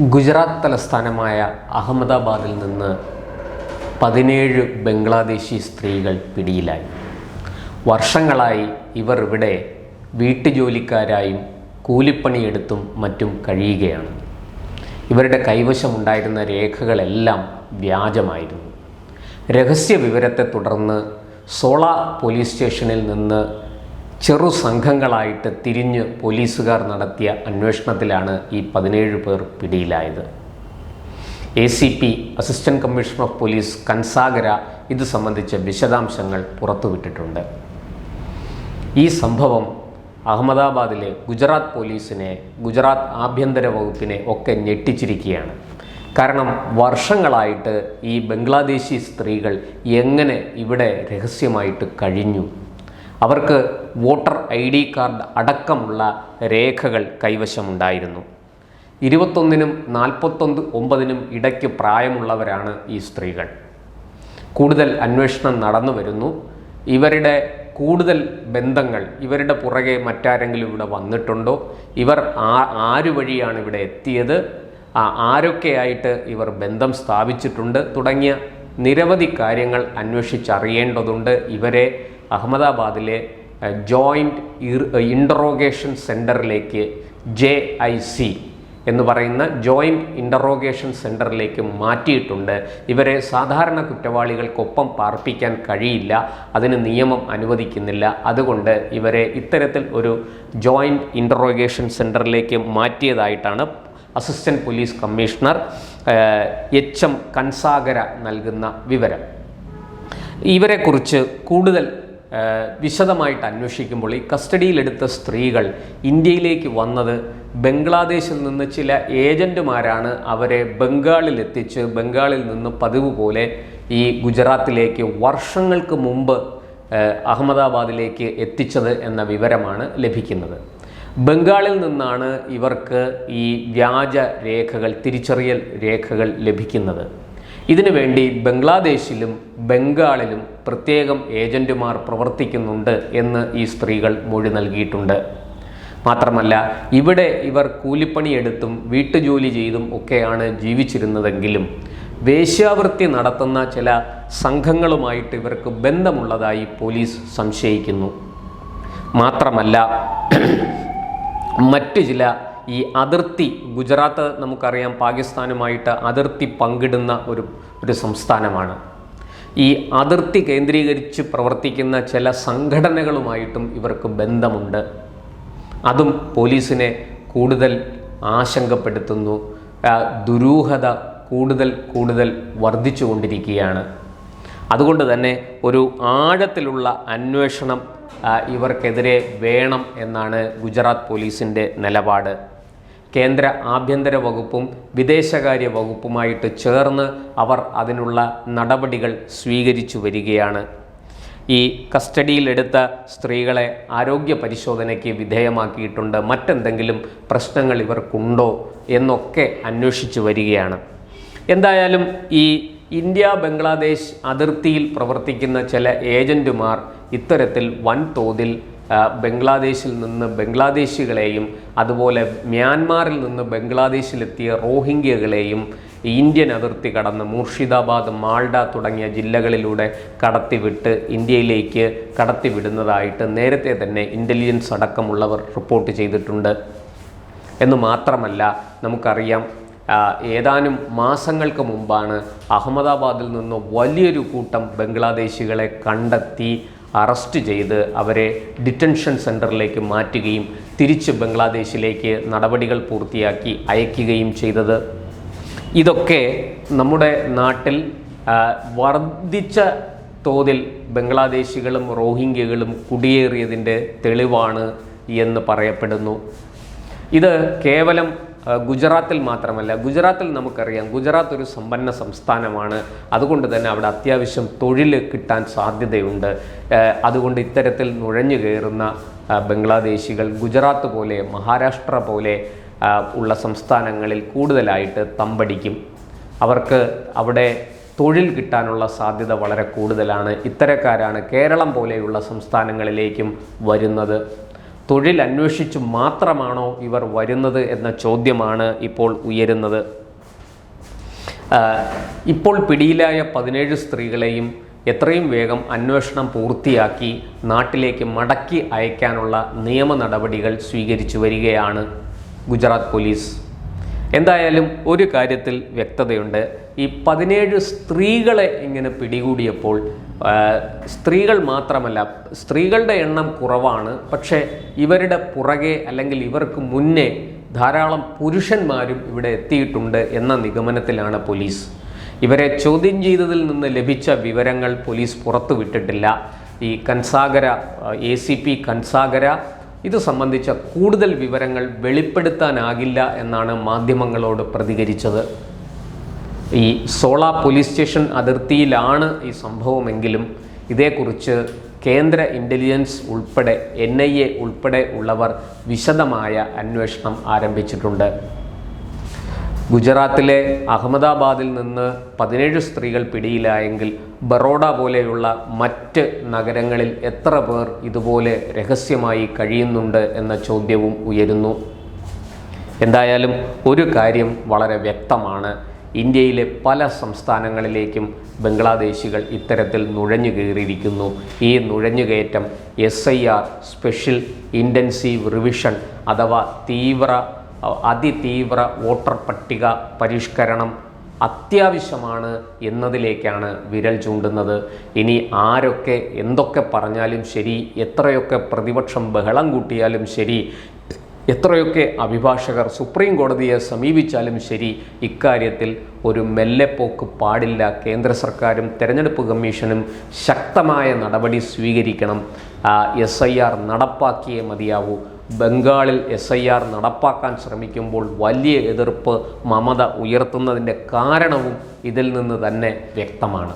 ഗുജറാത്ത് തലസ്ഥാനമായ അഹമ്മദാബാദിൽ നിന്ന് പതിനേഴ് ബംഗ്ലാദേശി സ്ത്രീകൾ പിടിയിലായി. വർഷങ്ങളായി ഇവർ ഇവിടെ വീട്ടുജോലിക്കാരായും കൂലിപ്പണിയെടുത്തും മറ്റും കഴിയുകയാണ്. ഇവരുടെ കൈവശമുണ്ടായിരുന്ന രേഖകളെല്ലാം വ്യാജമായിരുന്നു. രഹസ്യ വിവരത്തെ തുടർന്ന് സോള പോലീസ് സ്റ്റേഷനിൽ നിന്ന് ചെറു സംഘങ്ങളായിട്ട് തിരിഞ്ഞ് പോലീസുകാർ നടത്തിയ അന്വേഷണത്തിലാണ് ഈ പതിനേഴ് പേർ പിടിയിലായത്. A C P assistant commissioner of police Kansagara ഇത് സംബന്ധിച്ച വിശദാംശങ്ങൾ പുറത്തുവിട്ടിട്ടുണ്ട്. ഈ സംഭവം അഹമ്മദാബാദിലെ ഗുജറാത്ത് പോലീസിനെ ഗുജറാത്ത് ആഭ്യന്തര വകുപ്പിനെ ഒക്കെ ഞെട്ടിച്ചിരിക്കുകയാണ്. കാരണം വർഷങ്ങളായിട്ട് ഈ ബംഗ്ലാദേശി സ്ത്രീകൾ എങ്ങനെ ഇവിടെ രഹസ്യമായിട്ട് കഴിഞ്ഞു? അവർക്ക് വോട്ടർ ഐ ഡി കാർഡ് അടക്കമുള്ള രേഖകൾ കൈവശമുണ്ടായിരുന്നു. ഇരുപത്തൊന്നിനും നാൽപ്പത്തൊന്ന് ഒമ്പതിനും ഇടയ്ക്ക് പ്രായമുള്ളവരാണ് ഈ സ്ത്രീകൾ. കൂടുതൽ അന്വേഷണം നടന്നു വരുന്നു. ഇവരുടെ കൂടുതൽ ബന്ധങ്ങൾ ഇവരുടെ പുറകെ മറ്റാരെങ്കിലും ഇവിടെ വന്നിട്ടുണ്ടോ? ഇവർ ആ ആരു വഴിയാണ് ഇവിടെ എത്തിയത്? ആരൊക്കെയായിട്ട് ഇവർ ബന്ധം സ്ഥാപിച്ചിട്ടുണ്ട്? തുടങ്ങിയ നിരവധി കാര്യങ്ങൾ അന്വേഷിച്ചറിയേണ്ടതുണ്ട്. ഇവരെ അഹമ്മദാബാദിലെ ജോയിന്റ് ഇന്ററോഗേഷൻ സെന്ററിലേക്ക് ജെ ഐ സി എന്ന് പറയുന്ന ജോയിന്റ് ഇന്ററോഗേഷൻ സെന്ററിലേക്ക് മാറ്റിയിട്ടുണ്ട്. ഇവരെ സാധാരണ കുറ്റവാളികൾക്കൊപ്പം പാർപ്പിക്കാൻ കഴിയില്ല. അതിന് നിയമം അനുവദിക്കുന്നില്ല. അതുകൊണ്ട് ഇവരെ ഇത്തരത്തിൽ ഒരു ജോയിന്റ് ഇന്ററോഗേഷൻ സെന്ററിലേക്ക് മാറ്റിയതായിട്ടാണ് assistant police commissioner H M Kansagara നൽകുന്ന വിവരം. ഇവരെക്കുറിച്ച് കൂടുതൽ വിശദമായിട്ട് അന്വേഷിക്കുമ്പോൾ ഈ കസ്റ്റഡിയിലെടുത്ത സ്ത്രീകൾ ഇന്ത്യയിലേക്ക് വന്നത് ബംഗ്ലാദേശിൽ നിന്ന് ചില ഏജന്റുമാരാണ് അവരെ ബംഗാളിൽ എത്തിച്ച് ബംഗാളിൽ നിന്ന് പതിവ് പോലെ ഈ ഗുജറാത്തിലേക്ക് വർഷങ്ങൾക്ക് മുമ്പ് അഹമ്മദാബാദിലേക്ക് എത്തിച്ചത് എന്ന വിവരമാണ് ലഭിക്കുന്നത്. ബംഗാളിൽ നിന്നാണ് ഇവർക്ക് ഈ വ്യാജ രേഖകൾ തിരിച്ചറിയൽ രേഖകൾ ലഭിക്കുന്നത്. ഇതിനുവേണ്ടി ബംഗ്ലാദേശിലും ബംഗാളിലും പ്രത്യേകം ഏജന്റുമാർ പ്രവർത്തിക്കുന്നുണ്ട് എന്ന് ഈ സ്ത്രീകൾ മൊഴി നൽകിയിട്ടുണ്ട്. മാത്രമല്ല ഇവിടെ ഇവർ കൂലിപ്പണിയെടുത്തും വീട്ടുജോലി ചെയ്തും ഒക്കെയാണ് ജീവിച്ചിരുന്നതെങ്കിലും വേശ്യാവൃത്തി നടത്തുന്ന ചില സംഘങ്ങളുമായിട്ട് ഇവർക്ക് ബന്ധമുള്ളതായി പോലീസ് സംശയിക്കുന്നു. മാത്രമല്ല മറ്റു ചില ഈ അതിർത്തി ഗുജറാത്ത് നമുക്കറിയാം പാകിസ്ഥാനുമായിട്ട് അതിർത്തി പങ്കിടുന്ന ഒരു ഒരു സംസ്ഥാനമാണ്. ഈ അതിർത്തി കേന്ദ്രീകരിച്ച് പ്രവർത്തിക്കുന്ന ചില സംഘടനകളുമായിട്ടും ഇവർക്ക് ബന്ധമുണ്ട്. അതും പോലീസിനെ കൂടുതൽ ആശങ്കപ്പെടുത്തുന്നു ദുരൂഹത കൂടുതൽ കൂടുതൽ വർദ്ധിച്ചുകൊണ്ടിരിക്കുകയാണ്. അതുകൊണ്ട് തന്നെ ഒരു ആഴത്തിലുള്ള അന്വേഷണം ഇവർക്കെതിരെ വേണം എന്നാണ് ഗുജറാത്ത് പോലീസിന്റെ നിലപാട്. കേന്ദ്ര ആഭ്യന്തര വകുപ്പും വിദേശകാര്യ വകുപ്പുമായിട്ട് ചേർന്ന് അവർ അതിനുള്ള നടപടികൾ സ്വീകരിച്ചു വരികയാണ്. ഈ കസ്റ്റഡിയിലെടുത്ത സ്ത്രീകളെ ആരോഗ്യ പരിശോധനയ്ക്ക് വിധേയമാക്കിയിട്ടുണ്ട്. മറ്റെന്തെങ്കിലും പ്രശ്നങ്ങൾ ഇവർക്കുണ്ടോ എന്നൊക്കെ അന്വേഷിച്ചു വരികയാണ്. എന്തായാലും ഈ ഇന്ത്യ ബംഗ്ലാദേശ് അതിർത്തിയിൽ പ്രവർത്തിക്കുന്ന ചില ഏജന്റുമാർ ഇത്തരത്തിൽ വൻതോതിൽ ബംഗ്ലാദേശിൽ നിന്ന് ബംഗ്ലാദേശികളെയും അതുപോലെ മ്യാൻമാറിൽ നിന്ന് ബംഗ്ലാദേശിലെത്തിയ റോഹിംഗ്യകളെയും ഇന്ത്യൻ അതിർത്തി കടന്ന് മൂർഷിദാബാദ് മാൾഡ തുടങ്ങിയ ജില്ലകളിലൂടെ കടത്തിവിട്ട് ഇന്ത്യയിലേക്ക് കടത്തിവിടുന്നതായിട്ട് നേരത്തെ തന്നെ ഇന്റലിജൻസ് അടക്കമുള്ളവർ റിപ്പോർട്ട് ചെയ്തിട്ടുണ്ട്. എന്ന് മാത്രമല്ല നമുക്കറിയാം ഏതാനും മാസങ്ങൾക്ക് മുമ്പാണ് അഹമ്മദാബാദിൽ നിന്ന് വലിയൊരു കൂട്ടം ബംഗ്ലാദേശികളെ കണ്ടെത്തി അറസ്റ്റ് ചെയ്ത് അവരെ ഡിറ്റൻഷൻ സെന്ററിലേക്ക് മാറ്റുകയും തിരിച്ച് ബംഗ്ലാദേശിലേക്ക് നടപടികൾ പൂർത്തിയാക്കി അയക്കുകയും ചെയ്തത്. ഇതൊക്കെ നമ്മുടെ നാട്ടിൽ വർദ്ധിച്ച തോതിൽ ബംഗ്ലാദേശികളും റോഹിംഗ്യകളും കുടിയേറിയതിന്റെ തെളിവാണ് എന്ന് പറയപ്പെടുന്നു. ഇത് കേവലം ഗുജറാത്തിൽ മാത്രമല്ല ഗുജറാത്തിൽ നമുക്കറിയാം ഗുജറാത്ത് ഒരു സമ്പന്ന സംസ്ഥാനമാണ്. അതുകൊണ്ട് തന്നെ അവിടെ അത്യാവശ്യം തൊഴിൽ കിട്ടാൻ സാധ്യതയുണ്ട്. അതുകൊണ്ട് ഇത്തരത്തിൽ നുഴഞ്ഞു കയറുന്ന ബംഗ്ലാദേശികൾ ഗുജറാത്ത് പോലെ മഹാരാഷ്ട്ര പോലെ ഉള്ള സംസ്ഥാനങ്ങളിൽ കൂടുതലായിട്ട് തമ്പടിക്കും. അവർക്ക് അവിടെ തൊഴിൽ കിട്ടാനുള്ള സാധ്യത വളരെ കൂടുതലാണ്. ഇത്തരക്കാരാണ് കേരളം പോലെയുള്ള സംസ്ഥാനങ്ങളിലേക്കും വരുന്നത്. തൊഴിൽ അന്വേഷിച്ച് മാത്രമാണോ ഇവർ വരുന്നത് എന്ന ചോദ്യമാണ് ഇപ്പോൾ ഉയരുന്നത്. ഇപ്പോൾ പിടിയിലായ പതിനേഴ് സ്ത്രീകളെയും എത്രയും വേഗം അന്വേഷണം പൂർത്തിയാക്കി നാട്ടിലേക്ക് മടക്കി അയക്കാനുള്ള നിയമ നടപടികൾ സ്വീകരിച്ചു വരികയാണ് ഗുജറാത്ത് പോലീസ്. എന്തായാലും ഒരു കാര്യത്തിൽ വ്യക്തതയുണ്ട്. ഈ പതിനേഴ് സ്ത്രീകളെ ഇങ്ങനെ പിടികൂടിയപ്പോൾ സ്ത്രീകൾ മാത്രമല്ല സ്ത്രീകളുടെ എണ്ണം കുറവാണ്. പക്ഷേ ഇവരുടെ പുറകെ അല്ലെങ്കിൽ ഇവർക്ക് മുന്നേ ധാരാളം പുരുഷന്മാരും ഇവിടെ എത്തിയിട്ടുണ്ട് എന്ന നിഗമനത്തിലാണ് പോലീസ്. ഇവരെ ചോദ്യം ചെയ്തതിൽ നിന്ന് ലഭിച്ച വിവരങ്ങൾ പോലീസ് പുറത്തുവിട്ടിട്ടില്ല. ഈ Kansagara A C P Kansagara ഇത് സംബന്ധിച്ച കൂടുതൽ വിവരങ്ങൾ വെളിപ്പെടുത്താനാകില്ല എന്നാണ് മാധ്യമങ്ങളോട് പ്രതികരിച്ചത്. ഈ സോള പോലീസ് സ്റ്റേഷൻ അതിർത്തിയിലാണ് ഈ സംഭവമെങ്കിലും ഇതേക്കുറിച്ച് കേന്ദ്ര ഇന്റലിജൻസ് ഉൾപ്പെടെ എൻ ഐ എ ഉൾപ്പെടെ ഉള്ളവർ വിശദമായ അന്വേഷണം ആരംഭിച്ചിട്ടുണ്ട്. ഗുജറാത്തിലെ അഹമ്മദാബാദിൽ നിന്ന് പതിനേഴ് സ്ത്രീകൾ പിടിയിലായെങ്കിൽ ബറോഡ പോലെയുള്ള മറ്റ് നഗരങ്ങളിൽ എത്ര പേർ ഇതുപോലെ രഹസ്യമായി കഴിയുന്നുണ്ട് എന്ന ചോദ്യവും ഉയരുന്നു. എന്തായാലും ഒരു കാര്യം വളരെ വ്യക്തമാണ്. ഇന്ത്യയിലെ പല സംസ്ഥാനങ്ങളിലേക്കും ബംഗ്ലാദേശികൾ ഇത്തരത്തിൽ നുഴഞ്ഞു കയറിയിരിക്കുന്നു. ഈ നുഴഞ്ഞുകയറ്റം S I R special intensive revision അഥവാ തീവ്ര അതിതീവ്ര വോട്ടർ പട്ടിക പരിഷ്കരണം അത്യാവശ്യമാണ് എന്നതിലേക്കാണ് വിരൽ ചൂണ്ടുന്നത്. ഇനി ആരൊക്കെ എന്തൊക്കെ പറഞ്ഞാലും ശരി എത്രയൊക്കെ പ്രതിപക്ഷം ബഹളം കൂട്ടിയാലും ശരി എത്രയൊക്കെ അഭിഭാഷകർ സുപ്രീം കോടതിയെ സമീപിച്ചാലും ശരി ഇക്കാര്യത്തിൽ ഒരു മെല്ലെപ്പോക്ക് പാടില്ല. കേന്ദ്ര സർക്കാരും തെരഞ്ഞെടുപ്പ് കമ്മീഷനും ശക്തമായ നടപടി സ്വീകരിക്കണം. എസ് നടപ്പാക്കിയേ മതിയാവൂ. ബംഗാളിൽ എസ് ഐ ആർ നടപ്പാക്കാൻ ശ്രമിക്കുമ്പോൾ വലിയ എതിർപ്പ് മമത ഉയർത്തുന്നതിന്റെ കാരണവും ഇതിൽ നിന്ന് തന്നെ വ്യക്തമാണ്.